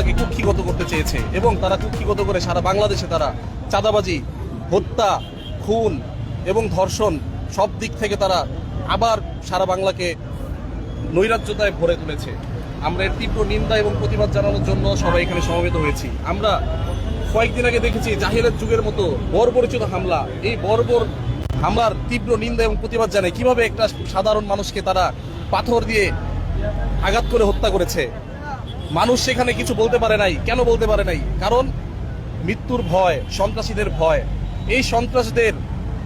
বাংলাকে কুক্ষিগত করতে চেয়েছে এবং তারা কুক্ষিগত করে সারা বাংলাদেশে তারা চাঁদাবাজি, হত্যা, খুন এবং ধর্ষণ সব দিক থেকে তারা আবার সারা বাংলাকে নৈরাজ্যতায় ভরে তুলেছে। আমরা এর তীব্র নিন্দা এবং প্রতিবাদ জানানোর জন্য সবাই এখানে সমবেত হয়েছি। আমরা কয়েকদিন আগে দেখেছি জাহিলের যুগের মতো বর্বরিচিত হামলা। এই বর্বর হামলার তীব্র নিন্দা এবং প্রতিবাদ জানায় কীভাবে একটা সাধারণ মানুষকে তারা পাথর দিয়ে আঘাত করে হত্যা করেছে। মানুষ সেখানে কিছু বলতে পারে নাই। কেন বলতে পারে নাই? কারণ মৃত্যুর ভয়, সন্ত্রাসীদের ভয়, এই সন্ত্রাসীদের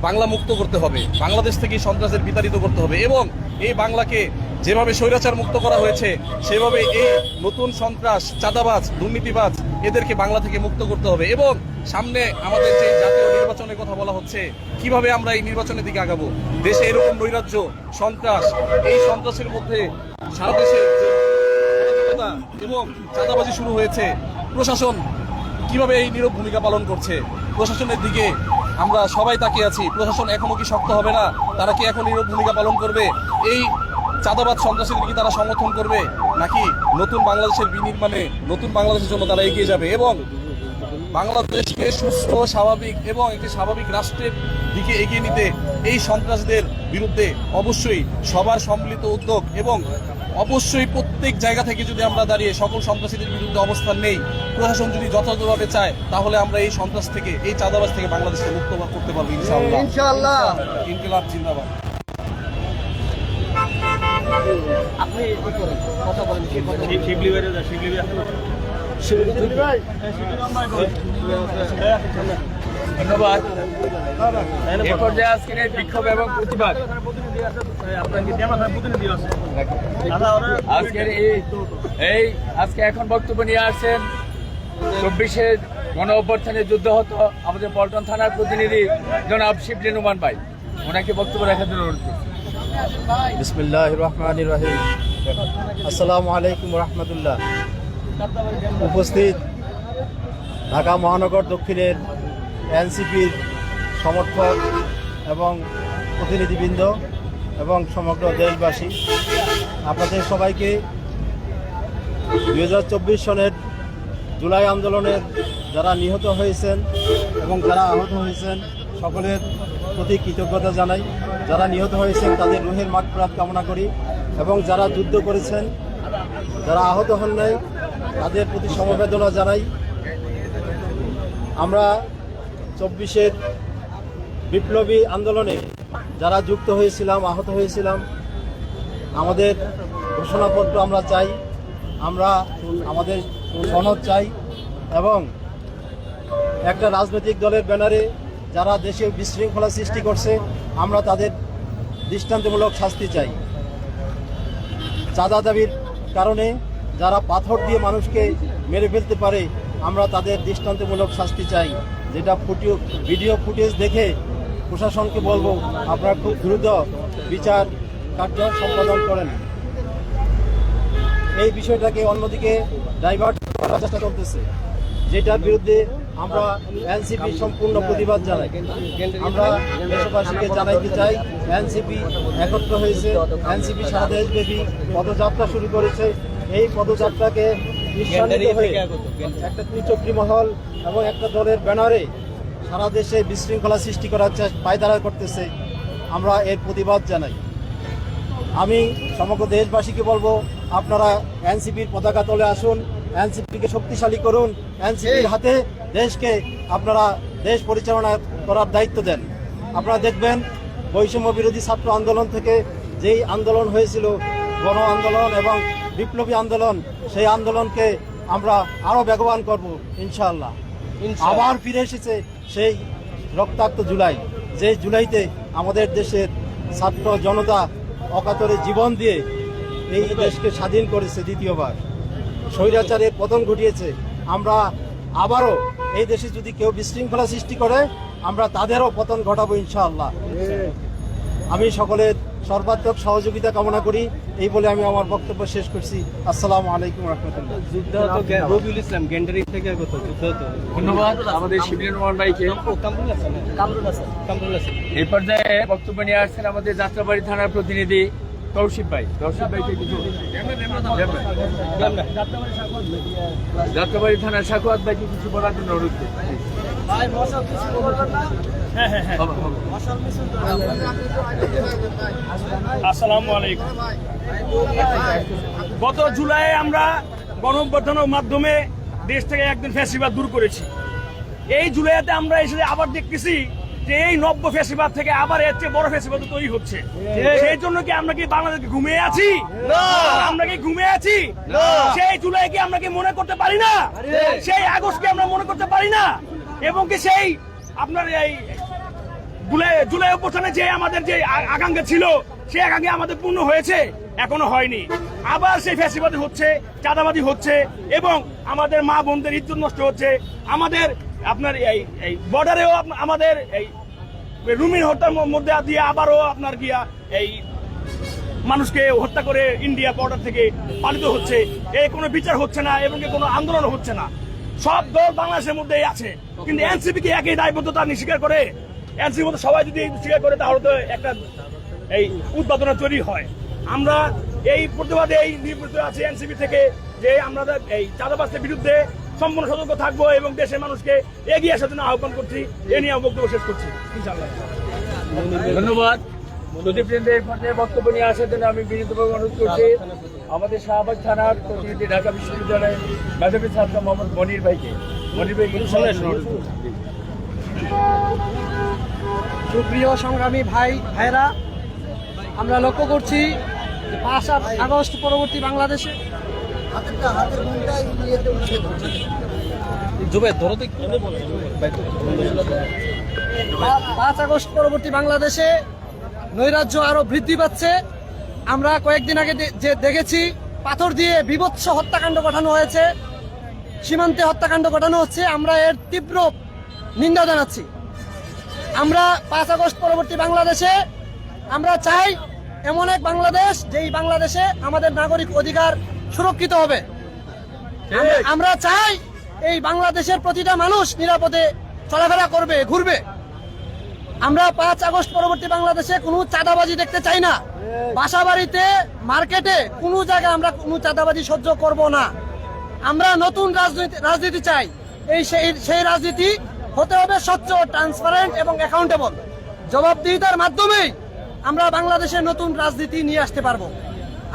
বাংলা মুক্ত করতে হবে। বাংলাদেশ থেকে সন্ত্রাসের বিতাড়িত করতে হবে এবং এই বাংলাকে যেভাবে স্বৈরাচার মুক্ত করা হয়েছে, সেভাবে এই নতুন সন্ত্রাস, চাঁদাবাজ, দুর্নীতিবাজ এদেরকে বাংলা থেকে মুক্ত করতে হবে এবং সামনে আমাদের যে জাতীয় নির্বাচনের কথা বলা হচ্ছে, কীভাবে আমরা এই নির্বাচনের দিকে আগাবো? দেশে এরকম নৈরাজ্য, সন্ত্রাস, এই সন্ত্রাসের মধ্যে সারা দেশে যে অরাজকতা এবং চাঁদাবাজি শুরু হয়েছে। প্রশাসন কীভাবে এই নীরব ভূমিকা পালন করছে? প্রশাসনের দিকে আমরা সবাই তাকিয়ে আছি। প্রশাসন এখনও কি শক্ত হবে না? তারা কি এখন নীরব ভূমিকা পালন করবে? এই চাঁদাবাদ সন্ত্রাসীদের কি তারা সমর্থন করবে? নাকি নতুন বাংলাদেশের বিনির্মাণে, নতুন বাংলাদেশের জন্য তারা এগিয়ে যাবে? এবং বাংলাদেশকে সুস্থ, স্বাভাবিক এবং একটি স্বাভাবিক রাষ্ট্রের দিকে এগিয়ে নিতে এই সন্ত্রাসীদের বিরুদ্ধে অবশ্যই সবার সম্মিলিত উদ্যোগ এবং অবশ্যই প্রত্যেক জায়গা থেকে যদি আমরা দাঁড়িয়ে সকল সন্ত্রাসীদের বিরুদ্ধে অবস্থান নেই প্রশাসন যদি যথাযথভাবে চায় তাহলে আমরা এই সন্ত্রাস থেকে এই চাঁদাবাজ থেকে বাংলাদেশকে মুক্ত করতে পারব ইনশাআল্লাহ। ইনশাআল্লাহ। ইনকিলাব জিন্দাবাদ। আপনি কথা বলেন কে কথা বলেন? শিবলি বেড়ে শিবলি শিবলি ভাই ধন্যবাদ। এ পর্যায়ে আজকের বিক্ষোভ এবং প্রতিবাদ। আজকের এই এই আজকে এখন বক্তব্য নিয়ে আসছেন চব্বিশের গণ অভ্যর্থনে যুদ্ধ হতো আমাদের পল্টন থানার প্রতিনিধি জনাব শিবলি নুমান ভাই। ওনাকে বক্তব্য রাখার জন্য অনুরোধ বিসমিল্লাহ রহমান রহিম। আসসালামু আলাইকুম রহমতুল্লাহ। উপস্থিত ঢাকা মহানগর দক্ষিণের এনসিপির সমর্থক এবং প্রতিনিধিবৃন্দ এবং সমগ্র দেশবাসী। আপনাদের সবাইকে দু হাজার চব্বিশ সনের জুলাই আন্দোলনের যারা নিহত হয়েছেন এবং যারা আহত হয়েছেন, সকলের প্রতি কৃতজ্ঞতা জানাই। যারা নিহত হয়েছেন, তাদের রুহের মাঠপ্রাত কামনা করি এবং যারা যুদ্ধ করেছেন, যারা আহত হন নাই, তাদের প্রতি সমবেদনা জানাই। আমরা চব্বিশের বিপ্লবী আন্দোলনে যারা যুক্ত হয়েছিলাম, আহত হয়েছিলাম, আমাদের ঘোষণাপত্র আমরা চাই, আমরা আমাদের সনদ চাই এবং একটা রাজনৈতিক দলের ব্যানারে যারা দেশে বিশৃঙ্খলা সৃষ্টি করছে, আমরা তাদের দৃষ্টান্তমূলক শাস্তি চাই। চাঁদা দাবির কারণে যারা পাথর দিয়ে মানুষকে মেরে ফেলতে পারে, আমরা তাদের দৃষ্টান্তমূলক শাস্তি চাই। যেটা ফুটিও ভিডিও ফুটেজ দেখে প্রশাসনকে বলব আপনারা খুব দ্রুত বিচার কার্য সম্পাদন করেন। এই বিষয়টাকে অন্যদিকে ডাইভার্ট করার চেষ্টা করতেছে যেটার বিরুদ্ধে আমরা এনসিপি সম্পূর্ণ প্রতিবাদ জানাই। আমরা দেশবাসীকে জানাইতে চাই এনসিপি একত্র হয়েছে এনসিপি সারা দেশব্যাপী পদযাত্রা শুরু করেছে। এই পদযাত্রাকে নিঃসন্দিগ্ধ হয়ে একটা ত্রিচক্রী মহল এবং একটা দলের ব্যানারে সারা দেশে বিশৃঙ্খলা সৃষ্টি করার চেষ্টা পায়তারা করতেছে। আমরা এর প্রতিবাদ জানাই। আমি সমগ্র দেশবাসীকে বলব আপনারা এনসিপির পতাকা তলে আসুন এনসিপিকে শক্তিশালী করুন এনসিপির হাতে দেশকে আপনারা দেশ পরিচালনা করার দায়িত্ব দেন। আপনারা দেখবেন বৈষম্য বিরোধী ছাত্র আন্দোলন থেকে যেই আন্দোলন হয়েছিল গণ আন্দোলন এবং বিপ্লবী আন্দোলন সেই আন্দোলনকে আমরা আরও বেগবান করব ইনশাআল্লাহ। আবার ফিরে এসেছে সেই রক্তাক্ত জুলাই যে জুলাইতে আমাদের দেশের ছাত্র জনতা অকাতরে জীবন দিয়ে এই দেশকে স্বাধীন করেছে দ্বিতীয়বার। স্বৈরাচারের পতন ঘটিয়েছে। আমরা আবারও এই দেশে যদি কেউ বিশৃঙ্খলা সৃষ্টি করে, আমরা তাদেরও পতন ঘটাবো ইনশাআল্লাহ। আমি সকলের সর্বাত্মক সহযোগিতা কামনা করি। এই বলে আমি আমার বক্তব্য শেষ করছি। আসসালামু আলাইকুম রহমতুল্লাহ। রবিউল ইসলাম থেকে ধন্যবাদ। আমাদের ভাইকে। এই পর্যায়ে বক্তব্য নিয়ে আসছেন আমাদের যাত্রাবাড়ি থানার প্রতিনিধি তৌসিফ ভাই। তৌসিফ ভাইকে কিছু? যাত্রাবাড়ি থানার সাকুয়াত ভাইকে কিছু বলার জন্য অনুরোধ হ্যাঁ হ্যাঁ হ্যাঁ। আসসালামু আলাইকুম। গত জুলাই আমরা গণঅভ্যর্থনের মাধ্যমে দেশ থেকে একদিন ফ্যাসিবাদ দূর করেছি। এই জুলাইতে আমরা এসে আবার দেখতেছি যে এই নব্য ফ্যাসিবাদ থেকে আবার এর চেয়ে বড় ফ্যাসিবাদ তৈরি হচ্ছে। সেই জন্য কি আমরা কি বাংলাদেশকে ঘুমিয়ে আছি? আমরা কি ঘুমিয়ে আছি? সেই জুলাই কি আমরা কি মনে করতে পারি না? সেই আগস্টকে আমরা মনে করতে পারি না? এবং কি সেই আপনার এই জুলাই জুলাই অভ্যুত্থানে যে আমাদের যে আকাঙ্ক্ষা ছিল, সেই আকাঙ্ক্ষা আমাদের পূর্ণ হয়েছে, এখনও হয়নি। আবার সেই ফ্যাসিবাদী হচ্ছে, চাঁদাবাদী হচ্ছে, এবং আমাদের মা বোনদের ইজ্জত নষ্ট হচ্ছে। আমাদের আপনার এই এই বর্ডারেও আমাদের এই রুমিন হত্যার মধ্যে দিয়ে আবারও আপনার গিয়া এই মানুষকে হত্যা করে ইন্ডিয়া বর্ডার থেকে পালিত হচ্ছে। এ কোনো বিচার হচ্ছে না, এবং কোনো আন্দোলন হচ্ছে না। সব দল বাংলাদেশের মধ্যেই আছে। কিন্তু এনসিপি কি একই দায়বদ্ধতা স্বীকার করে? এনসিপি মধ্যে সবাই যদি স্বীকার করে তাহলে তো একটা এই উৎপাদনা তৈরি হয়। আমরা এই প্রতিবাদে এই নিবৃত্ত আছে এনসিপি থেকে যে আমরা এই চাঁদাবাসের বিরুদ্ধে সম্পূর্ণ সতর্ক থাকব এবং দেশের মানুষকে এগিয়ে আসার জন্য আহ্বান করছি। এ নিয়ে বক্তব্য শেষ করছি। ইনশাআল্লাহ। ধন্যবাদ। বক্তব্য নিয়ে আসার জন্য আমি বিনীতভাবে অনুরোধ করছি। আমাদের শাহবাগ থানার প্রতিনিধি ঢাকা বিশ্ববিদ্যালয়ের মেধাবী ছাত্র মোহাম্মদ মনির ভাইকে। মনির ভাই। সুপ্রিয় সংগ্রামী ভাই ভাইরা আমরা লক্ষ্য করছি যে পাঁচ আগস্ট পরবর্তী বাংলাদেশে পাঁচ আগস্ট পরবর্তী বাংলাদেশে নৈরাজ্য আরও বৃদ্ধি পাচ্ছে। আমরা কয়েকদিন আগে যে দেখেছি পাথর দিয়ে বিভৎস হত্যাকাণ্ড ঘটানো হয়েছে। সীমান্তে হত্যাকাণ্ড ঘটানো হচ্ছে। আমরা এর তীব্র নিন্দা জানাচ্ছি। আমরা পাঁচ আগস্ট পরবর্তী বাংলাদেশে আমরা চাই এমন এক বাংলাদেশ যেই বাংলাদেশে আমাদের নাগরিক অধিকার সুরক্ষিত হবে। আমরা- আমরা চাই এই বাংলাদেশের প্রতিটা মানুষ নিরাপদে চলাফেরা করবে ঘুরবে। আমরা পাঁচ আগস্ট পরবর্তী বাংলাদেশে কোনো চাঁদাবাজি দেখতে চাই না। বাসা বাড়িতে মার্কেটে কোনো জায়গায় আমরা কোনো চাঁদাবাজি সহ্য করব না। আমরা নতুন রাজনীতি রাজনীতি চাই। এই সেই সেই রাজনীতি হতে হবে স্বচ্ছ ট্রান্সপারেন্ট এবং অ্যাকাউন্টেবল জবাবদিহিতার মাধ্যমেই আমরা বাংলাদেশে নতুন রাজনীতি নিয়ে আসতে পারব।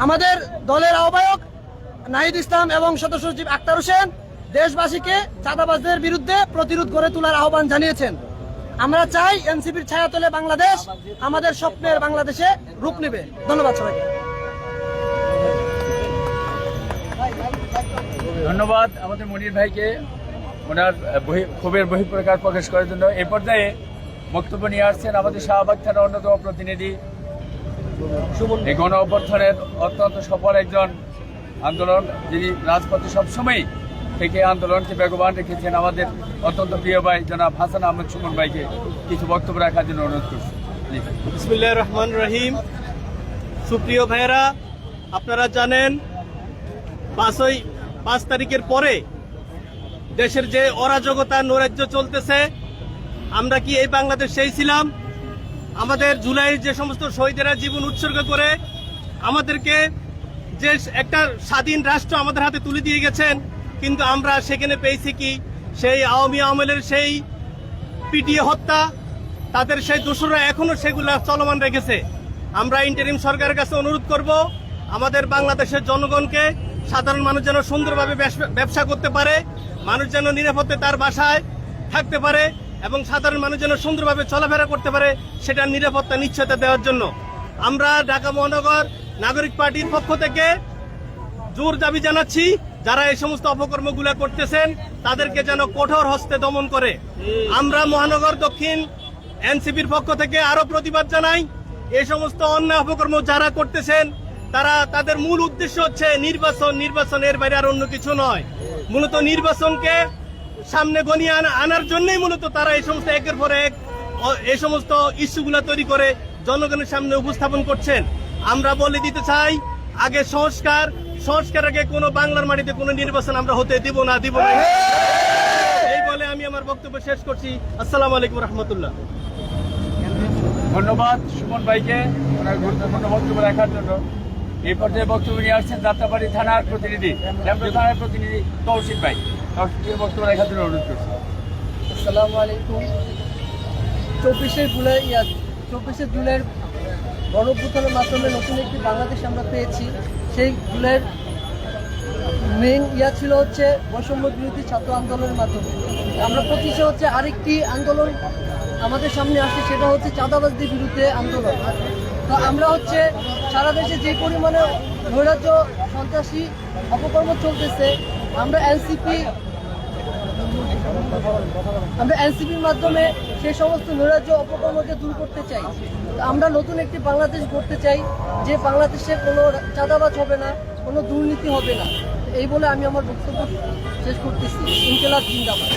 আমাদের দলের আহ্বায়ক নাহিদ ইসলাম এবং সদস্য সচিব আক্তার হোসেন দেশবাসীকে চাঁদাবাজদের বিরুদ্ধে প্রতিরোধ গড়ে তোলার আহ্বান জানিয়েছেন। আমরা চাই এনসিপির ছায়াতলে বাংলাদেশ, আমাদের স্বপ্নের বাংলাদেশে রূপ নেবে। ধন্যবাদ সবাইকে। ধন্যবাদ আমাদের মনির ভাইকে, ওনার ক্ষোভের বহিঃপ্রকাশ প্রকাশ করার জন্য। এ পর্যায়ে বক্তব্য নিয়ে আসছেন আমাদের শাহবাগ থানার অন্যতম প্রতিনিধি। এই গণ অভ্যর্থনের অত্যন্ত সফল একজন আন্দোলন যিনি রাজপথে সবসময় থেকে আন্দোলনকে বেগবান রেখেছেন আমাদের অত্যন্ত প্রিয় ভাই জনাব হাসান আহমেদ সুমন ভাইকে কিছু বক্তব্য রাখার জন্য অনুরোধ করছি। বিসমুল্লাহ রহমান রহিম। সুপ্রিয় ভাইয়েরা, আপনারা জানেন, পাঁচই, পাঁচ তারিখের পরে দেশের যে অরাজকতা, নৈরাজ্য চলতেছে, আমরা কি এই বাংলাদেশ সেই ছিলাম? আমাদের জুলাইয়ের যে সমস্ত শহীদেরা জীবন উৎসর্গ করে আমাদেরকে যে একটা স্বাধীন রাষ্ট্র আমাদের হাতে তুলে দিয়ে গেছেন কিন্তু আমরা সেখানে পেয়েছি কি? সেই আওয়ামী আমলের সেই পিটিএ হত্যা, তাদের সেই দোষরা এখনও সেগুলো চলমান রেখেছে। আমরা ইন্টারিম সরকারের কাছে অনুরোধ করব, আমাদের বাংলাদেশের জনগণকে সাধারণ মানুষ যেন সুন্দরভাবে ব্যবসা- ব্যবসা করতে পারে, মানুষ যেন নিরাপদে তার বাসায় থাকতে পারে এবং সাধারণ মানুষ যেন সুন্দরভাবে চলাফেরা করতে পারে সেটার নিরাপত্তা, নিশ্চয়তা দেওয়ার জন্য। আমরা ঢাকা মহানগর নাগরিক পার্টির পক্ষ থেকে জোর দাবি জানাচ্ছি যারা এই সমস্ত অপকর্মগুলো করতেছেন, তাদেরকে যেন কঠোর হস্তে দমন করে। আমরা মহানগর দক্ষিণ এনসিপির পক্ষ থেকে আরও প্রতিবাদ জানাই, এই সমস্ত অন্যায় অপকর্ম যারা করতেছেন, তারা তাদের মূল উদ্দেশ্য হচ্ছে নির্বাচন নির্বাচন এর বাইরে আর অন্য কিছু নয়। মূলত নির্বাচনকে সামনে গনিয়ে আনার জন্যই মূলত তারা এই সমস্ত একের পর এক এই সমস্ত ইস্যুগুলা তৈরি করে জনগণের সামনে উপস্থাপন করছেন। আমরা বলে দিতে চাই, আগে সংস্কার সংস্কার আগে কোনো বাংলার মাটিতে কোনো নির্বাচন আমরা হতে দিব না দিব না। এই বলে আমি আমার বক্তব্য শেষ করছি। আসসালামু আলাইকুম রহমতুল্লাহ। ধন্যবাদ সুমন ভাইকে ওনার গুরুত্বপূর্ণ বক্তব্য রাখার জন্য। এই পর্যায়ে বক্তব্য নিয়ে আসছেন যাত্রাবাড়ি থানার প্রতিনিধি থানার প্রতিনিধি তৌসিফ ভাই। বক্তব্য রাখার জন্য অনুরোধ করছি। আসসালামু আলাইকুম। চব্বিশে জুলাই চব্বিশে জুলাইয়ের গণভ্যুত্থানের মাধ্যমে নতুন একটি বাংলাদেশ আমরা পেয়েছি। সেই জুলাইয়ের মেইন ইয়া ছিল হচ্ছে বৈষম্য বিরোধী ছাত্র আন্দোলনের মাধ্যমে। আমরা পঁচিশে হচ্ছে আরেকটি আন্দোলন আমাদের সামনে আসছে, সেটা হচ্ছে চাঁদাবাজদের বিরুদ্ধে আন্দোলন। তো আমরা হচ্ছে সারা দেশে যে পরিমাণে নৈরাজ্য, সন্ত্রাসী অপকর্ম চলতেছে, আমরা এনসিপি আমরা এনসিপির মাধ্যমে সেই সমস্ত নৈরাজ্য অপকর্মকে দূর করতে চাই। আমরা নতুন একটি বাংলাদেশ গড়তে চাই, যে বাংলাদেশে কোনো চাঁদাবাজ হবে না, কোনো দুর্নীতি হবে না। এই বলে আমি আমার বক্তব্য শেষ করতেছি। ইনকেলাব জিন্দাবাদ।